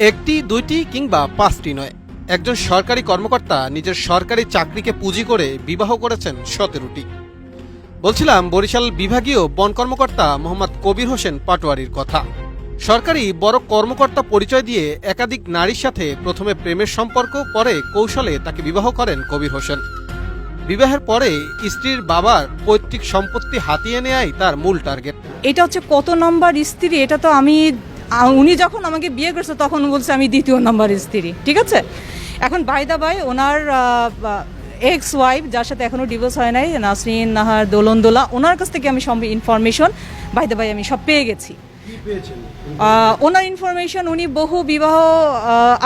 একটি, দুইটি কিংবা পাঁচটি নয়। একজন সরকারি কর্মকর্তা নিজের সরকারি চাকরিকে পুঁজি করে বিবাহ করেছেন সতেরোটি। বলছিলাম, বরিশাল বিভাগীয় বন কর্মকর্তা মোহাম্মদ কবির হোসেন পাটোয়ারির কথা। সরকারি বড় কর্মকর্তা পরিচয় দিয়ে একাধিক নারীর সাথে প্রথমে প্রেমের সম্পর্ক, পরে কৌশলে তাকে বিবাহ করেন কবির হোসেন। বিবাহের পরে স্ত্রীর বাবার পৈতৃক সম্পত্তি হাতিয়ে নেয়াই তার মূল টার্গেট। এটা হচ্ছে কত নম্বর স্ত্রী, এটা তো আমি উনি যখন আমাকে বিয়ে করছে তখন বলছে আমি দ্বিতীয় নম্বর স্ত্রী। ঠিক আছে? এখন বাইদা বাই ওনার এক্স ওয়াইফ যার সাথে এখনও ডিভোর্স হয় নাই নাসরিন নাহার দোলন দোলা ওনার কাছ থেকে আমি সব ইনফরমেশন বাইদা বাই আমি সব পেয়ে গেছি। ওনার ইনফরমেশন উনি বহু বিবাহ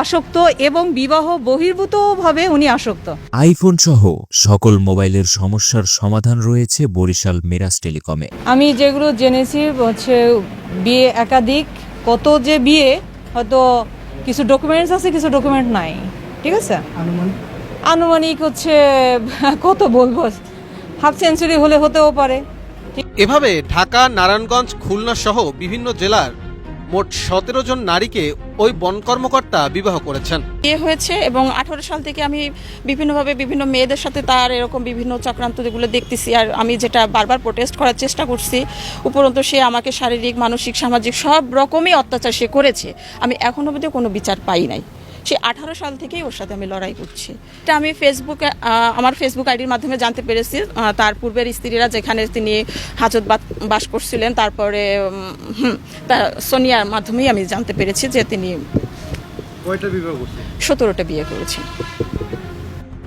আসক্ত এবং বিবাহ বহির্ভূতভাবে উনি আসক্ত। আইফোন সহ সকল মোবাইলের সমস্যার সমাধান রয়েছে বরিশাল মিরাজ টেলিকমে। আমি যেগুলো জেনেছি হচ্ছে বিয়ে একাধিক কত যে বিয়ে হয়তো কিছু ডকুমেন্টস আছে কিছু ডকুমেন্ট নাই। ঠিক আছে? আনুমানিক? হচ্ছে কত বলব? হাফ সেঞ্চুরি হলে হতেও পারে। এভাবে ঢাকা নারায়ণগঞ্জ খুলনা সহ বিভিন্ন জেলার মোট সতেরো জন নারীকে ওই বন কর্মকর্তা বিবাহ করেছেন। বিয়ে হয়েছে এবং আঠারো সাল থেকে আমি বিভিন্নভাবে বিভিন্ন মেয়েদের সাথে তার এরকম বিভিন্ন চক্রান্ত যেগুলো দেখতেছি আর আমি যেটা বারবার প্রোটেস্ট করার চেষ্টা করছি, উপরন্তু সে আমাকে শারীরিক, মানসিক, সামাজিক সব রকমই অত্যাচার সে করেছে। আমি এখনও অবধি কোনো বিচার পাই নাই। সে আঠারো সাল থেকেই ওর সাথে আমি লড়াই করছি। এটা আমি ফেসবুকে আমার ফেসবুক আইডির মাধ্যমে জানতে পেরেছি। তার পূর্বের স্ত্রীরা যেখানে তিনি হাজত বাস- বাস করছিলেন তারপরে সোনিয়ার মাধ্যমেই আমি জানতে পেরেছি যে তিনি সতেরোটা বিয়ে করেছেন।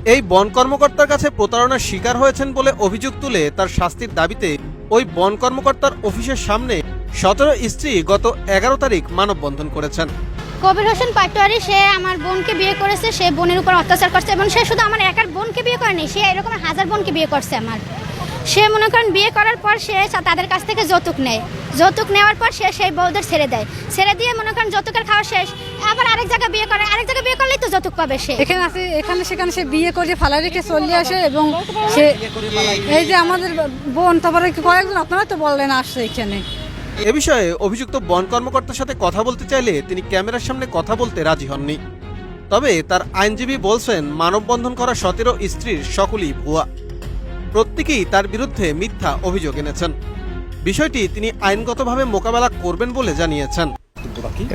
এই বন কর্মকর্তার কাছে প্রতারণার শিকার হয়েছেন বলে অভিযোগ তুলে তার শাস্তির দাবিতে ওই বন কর্মকর্তার অফিসের সামনে সতেরো স্ত্রী গত এগারো তারিখ মানববন্ধন করেছেন। কবির হোসেন পাটোয়ারি, সে আমার বোনকে বিয়ে করেছে, সে বোনের উপর অত্যাচার করছে এবং সে শুধু আমার একার বোনকে বিয়ে করেনি, সে এরকম হাজার বোনকে বিয়ে করছে আমার। সে মনে করেন বিয়ে করার পর সে তাদের কাছ থেকে যৌতুক নেয়। যৌতুক নেওয়ার পর সে সেই বউদের ছেড়ে দেয়। ছেড়ে দিয়ে মনে করেন যৌতুকের খাওয়া শেষ। আবার আরেক জায়গায় বিয়ে করে, আরেক জায়গায় বিয়ে করলেই তো যৌতুক পাবে সে। এখানে আসে এখানে সেখানে সে বিয়ে করে ফালা রেখে চলে আসে এবং সে এই যে আমাদের বোন, তারপরে কয়েকজন, আপনারা তো বললেন আসছে এখানে। এ বিষয়ে অভিযুক্ত বন কর্মকর্তার সাথে কথা বলতে চাইলে তিনি ক্যামেরার সামনে কথা বলতে রাজি হননি। তবে তার আইনজীবী বলছেন, মানববন্ধন করা সতেরো স্ত্রীর সকলেই ভুয়া। প্রত্যেকেই তার বিরুদ্ধে মিথ্যা অভিযোগ এনেছেন। বিষয়টি তিনি আইনগতভাবে মোকাবেলা করবেন বলে জানিয়েছেন।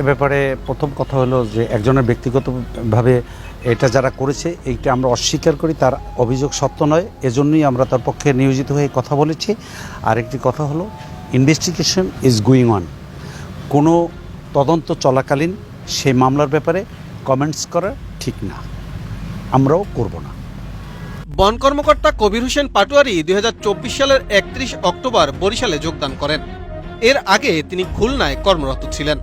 এ ব্যাপারে প্রথম কথা হলো যে একজনের ব্যক্তিগতভাবে এটা যারা করেছে, এইটা আমরা অস্বীকার করি, তার অভিযোগ সত্য নয়। এজন্যই আমরা তার পক্ষে নিয়োজিত হয়ে কথা বলেছি। আরেকটি কথা হলো ইনভেস্টিগেশন ইজ গোয়িং অন কোনো তদন্ত চলাকালীন সেই মামলার ব্যাপারে কমেন্টস করা ঠিক না। আমরাও করব না। বন কর্মকর্তা কবির হোসেন পাটোয়ারি দুই সালের একত্রিশ অক্টোবর বরিশালে যোগদান করেন। এর আগে তিনি খুলনায় কর্মরত ছিলেন।